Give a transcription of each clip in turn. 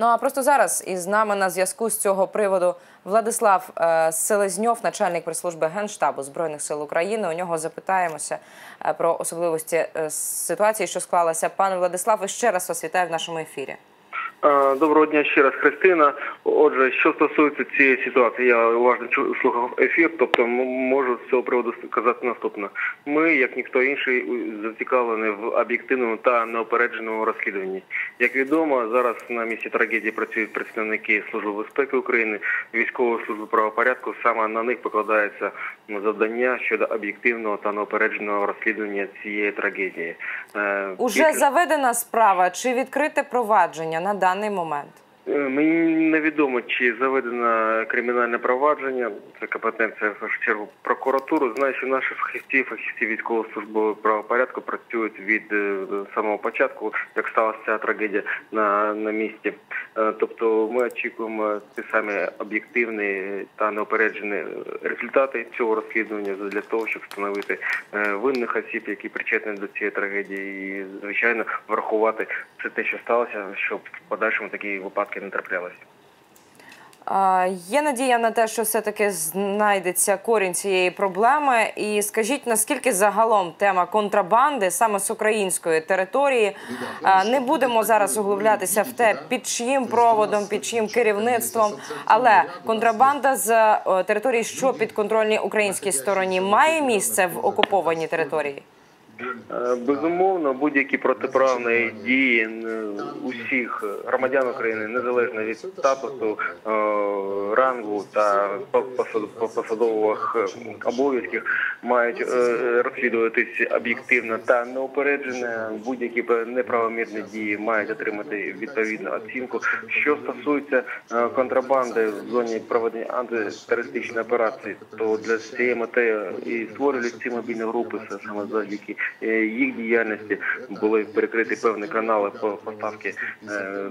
Ну а просто зараз із нами на зв'язку з цього приводу Владислав е, Селезньов, начальник прес-служби Генштабу Збройних сил України. У нього запитаємося е, про особливості е, ситуації, що склалася. Пане Владислав, ще раз вас вітаю в нашому ефірі. Е, Доброго дня ще раз, Христина. Отже, що стосується цієї ситуації, я уважно слухав ефір, тобто можу з цього приводу сказати наступне. Ми, як ніхто інший, зацікавлені в об'єктивному та неопередженому розслідуванні. Як відомо, зараз на місці трагедії працюють представники Служби безпеки України, військової служби правопорядку. Саме на них покладається завдання щодо об'єктивного та неопередженого розслідування цієї трагедії. Е, Уже після- заведена справа чи відкрите провадження на даний момент? Е, Мені невідомо, чи заведено кримінальне провадження. Це компетенція в чергу прокуратури. Знаю, що наші фахівці, фахівці військового службового правопорядку працюють від е, самого початку, як сталася ця трагедія на, на місці. Е, Тобто ми очікуємо ті самі об'єктивні та неопереджені результати цього розслідування для того, щоб встановити винних осіб, які причетні до цієї трагедії, і звичайно врахувати все те, що сталося, щоб в подальшому такі випадки не траплялися. Є надія на те, що все-таки знайдеться корінь цієї проблеми. І скажіть, наскільки загалом тема контрабанди саме з української території не будемо зараз углублятися в те, під чиїм проводом, під чиїм керівництвом, але контрабанда з території, що підконтрольній українській стороні, має місце в окупованій території. Е, Безумовно, будь-які протиправні дії усіх громадян України, незалежно від статусу, е, рангу та по- посад- посадових е, обов'язків, мають розслідуватись об'єктивно та неупереджено. Будь-які неправомірні дії мають отримати відповідну оцінку. Що стосується контрабанди в зоні проведення антитерористичної операції, то для цієї мети і створювали ці мобільні групи саме завдяки їх діяльності були перекриті певні канали по поставки е,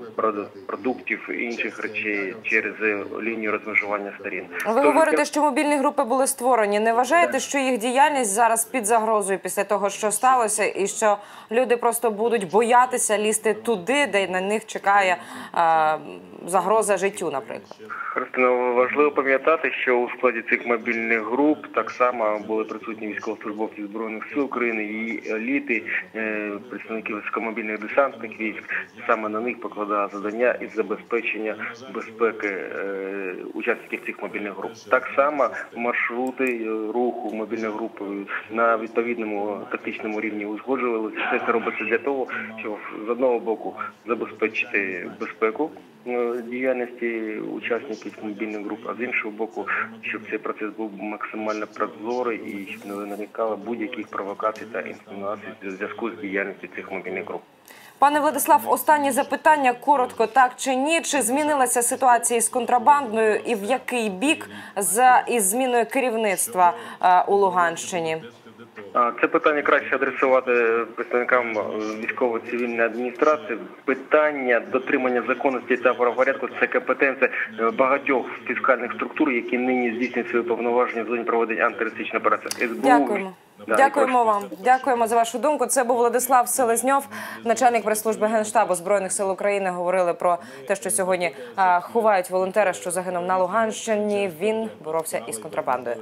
продуктів і інших речей через е, лінію розмежування сторін. Ви Тож, говорите, що мобільні групи були створені. Не вважаєте, що їх діяльність зараз під загрозою після того, що сталося, і що люди просто будуть боятися лізти туди, де на них чекає е, загроза життю, наприклад? Христина, важливо пам'ятати, що у складі цих мобільних груп так само були присутні військовослужбовці збройних сил України і еліти, е, представники високомобільних десантних військ. Саме на них покладає завдання із забезпечення безпеки е, учасників цих мобільних груп. Так само маршрути е, руху мобільної групи на відповідному тактичному рівні узгоджувалися. Все це робиться для того, щоб з одного боку забезпечити безпеку діяльності учасників мобільних груп, а з іншого боку, щоб цей процес був максимально прозорий і щоб не виникало будь-яких провокацій та інсинуацій в зв'язку з діяльністю цих мобільних груп. Пане Владислав, останнє запитання коротко, так чи ні? Чи змінилася ситуація з контрабандою, і в який бік за із зміною керівництва е, у Луганщині? Це питання краще адресувати представникам е, військово-цивільної адміністрації. Питання дотримання законності та правопорядку це компетенція е, багатьох фіскальних структур, які нині здійснюють свої повноваження в зоні проведення антитерористичної операції. СБУ. Дякуємо. Дякуємо вам. Дякуємо за вашу думку. Це був Владислав Селезньов, начальник прес-служби Генштабу Збройних сил України. Говорили про те, що сьогодні ховають волонтера, що загинув на Луганщині. Він боровся із контрабандою.